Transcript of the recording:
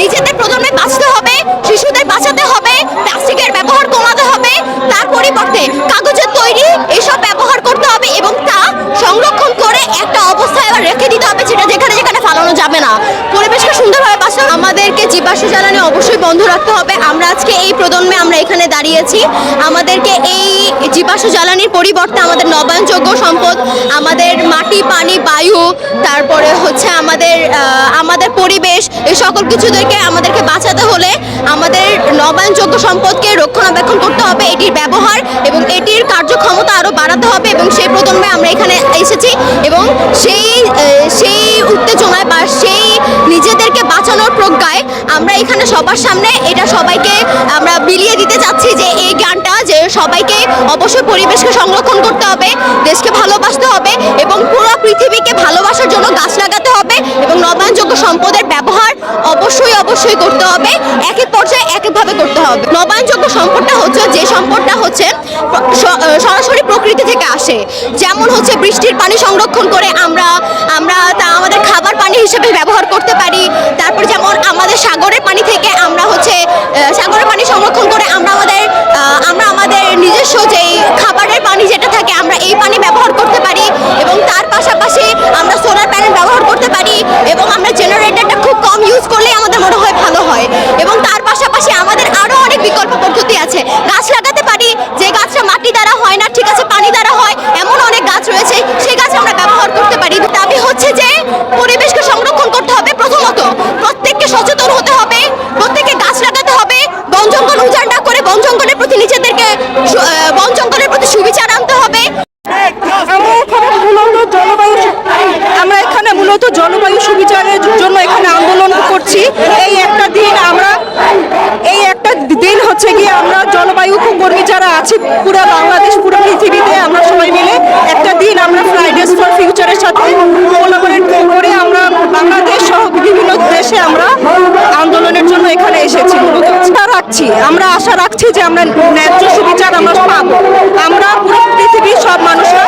নিজেদের প্রজন্মে বাঁচতে হবে, শিশুদের বাঁচাতে হবে, প্লাস্টিকের ব্যবহার কমাতে হবে, তার পরিবর্তে কাগজের তৈরি এসব ব্যবহার করতে হবে এবং তা সংরক্ষণ করে একটা অবস্থায় রেখে দিতে হবে, সেটা যেখানে যেখানে ফালানো যাবে না। পরিবেশকে সুন্দরভাবে আমাদেরকে জীবাশ্ম জ্বালানি অবশ্যই বন্ধ রাখতে হবে। আমরা আজকে এই প্রজন্মে আমরা এখানে দাঁড়িয়েছি। আমাদেরকে এই জীবাশ্ম জ্বালানির পরিবর্তে আমাদের নবায়নযোগ্য সম্পদ, আমাদের মাটি, পানি, বায়ু, তারপরে হচ্ছে আমাদের আমাদের পরিবেশ, এই সকল কিছুদেরকে আমাদেরকে বাঁচাতে হলে আমাদের নবায়নযোগ্য সম্পদকে রক্ষণাবেক্ষণ করতে হবে। এটির ব্যবহার এবং এটির কার্যক্ষমতা আরও বাড়াতে হবে এবং সেই প্রজন্মে আমরা এখানে এসেছি এবং সেই এখানে সবার সামনে এটা সবাইকে আমরা বিলিয়ে দিতে চাচ্ছি যে এই গানটা যে সবাইকে অবশ্যই পরিবেশকে সংরক্ষণ করতে হবে, দেশকে ভালোবাসতে হবে এবং পুরো পৃথিবীকে ভালোবাসার জন্য গাছ লাগাতে হবে এবং নবায়নযোগ্য সম্পদের ব্যবহার অবশ্যই অবশ্যই করতে হবে এক এক পর্যায়ে এক একভাবে করতে হবে। নবায়নযোগ্য সম্পদটা হচ্ছে, যে সম্পদটা হচ্ছে সরাসরি প্রকৃতি থেকে আসে। যেমন হচ্ছে বৃষ্টির পানি সংরক্ষণ করে আমরা আমরা তা আমাদের খাবার পানি হিসেবে ব্যবহার করতে পারি সাগরের পানি থেকে আমরা হচ্ছে সাগরের পানি সংরক্ষণ করে আমরা আমাদের আমরা আমাদের নিজস্ব যেই খাবারের পানি যেটা থাকে, আমরা এই পানি ব্যবহার করতে পারি এবং তার পাশাপাশি আমরা সোলার প্যানেল ব্যবহার করতে পারি এবং আমরা জেনারেটরটা খুব কম ইউজ করলেই আমাদের মনে হয় ভালো হয়। এবং তার পাশাপাশি আমাদের আরও অনেক বিকল্প পদ্ধতি আছে। এখানে এসেছি আশা রাখছি আমরা আশা রাখছি যে আমরা ন্যায্য সুবিচার আমরা পাবো। আমরা পুরো পৃথিবীর সব মানুষের